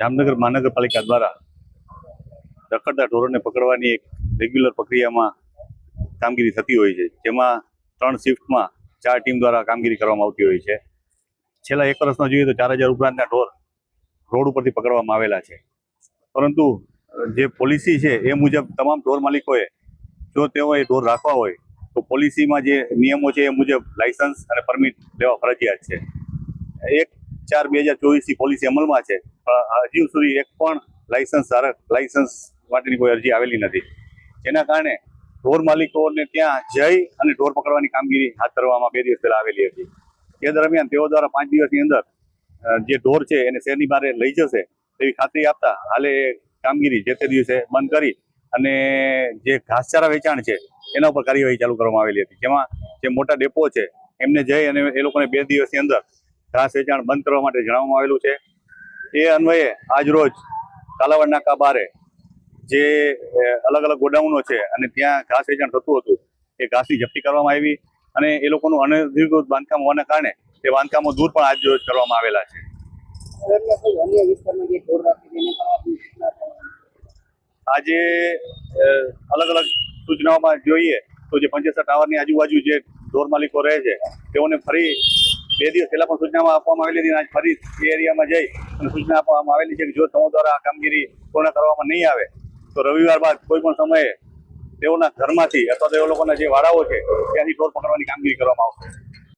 જામનગર મહાનગરપાલિકા દ્વારા રખડતા ઢોરોને પકડવાની એક રેગ્યુલર પ્રક્રિયામાં કામગીરી થતી હોય છે. જેમાં ત્રણ શિફ્ટમાં ચાર ટીમ દ્વારા કામગીરી કરવામાં આવતી હોય છે. છેલ્લા એક વર્ષમાં જોઈએ તો ચાર હજાર ઉપરાંતના ઢોર રોડ ઉપરથી પકડવામાં આવેલા છે. પરંતુ જે પોલિસી છે એ મુજબ તમામ ઢોર માલિકોએ જો તેઓએ ઢોર રાખવા હોય, તો પોલિસીમાં જે નિયમો છે એ મુજબ લાયસન્સ અને પરમિટ લેવા ફરજિયાત છે. એક ચાર બે હજાર ચોવીસની પોલિસી અમલમાં છે. હજુ સુધી એક પણ લાયસન્સ ધારક લાયસન્સ માટેની કોઈ અરજી આવેલી નથી. જેના કારણે ઢોર માલિકોને ત્યાં જઈ અને ઢોર પકડવાની કામગીરી હાથ ધરવામાં બે દિવસ પહેલા આવેલી હતી. તે દરમિયાન તેઓ દ્વારા પાંચ દિવસની અંદર જે ઢોર છે એને શહેરની બહાર લઈ જશે તેવી ખાતરી આપતા હાલે કામગીરી જે તે દિવસે બંધ કરી અને જે ઘાસચારા વેચાણ છે એના ઉપર કાર્યવાહી ચાલુ કરવામાં આવેલી હતી. જેમાં જે મોટા ડેપો છે એમને જઈ અને એ લોકોને બે દિવસની અંદર ઘાસ વેચાણ બંધ કરવા માટે જણાવવામાં આવેલું છે. એ અન્વયે આજ રોજ કાલાવડ નાકા બારે જે અલગ અલગ ગોડાઉનો છે અને ત્યાં ઘાસ વેચાણ થતું હતું એ ઘાસની જપ્તી કરવામાં આવી અને એ લોકોનું અનધિકૃત બાંધકામ હોવાના કારણે એ બાંધકામો દૂર પણ આજ રોજ કરવામાં આવેલા છે. આજે અલગ અલગ સૂચનાઓમાં જોઈએ તો જે પંચેસર ટાવરની આજુબાજુ જે ઢોર માલિકો રહે છે તેઓને ફરી બે દિવસ પહેલા પણ સૂચનામાં આપવામાં આવેલી હતી આજ ફરી એ એરિયામાં જઈ અને સૂચના આપવામાં આવેલી છે કે જો તમો દ્વારા આ કામગીરી પૂર્ણ કરવામાં નહીં આવે, તો રવિવાર બાદ કોઈ પણ સમયે તેઓના ઘરમાંથી અથવા તો એ લોકોના જે વાડાઓ છે, ત્યાંથી ઢોર પકડવાની કામગીરી કરવામાં આવશે.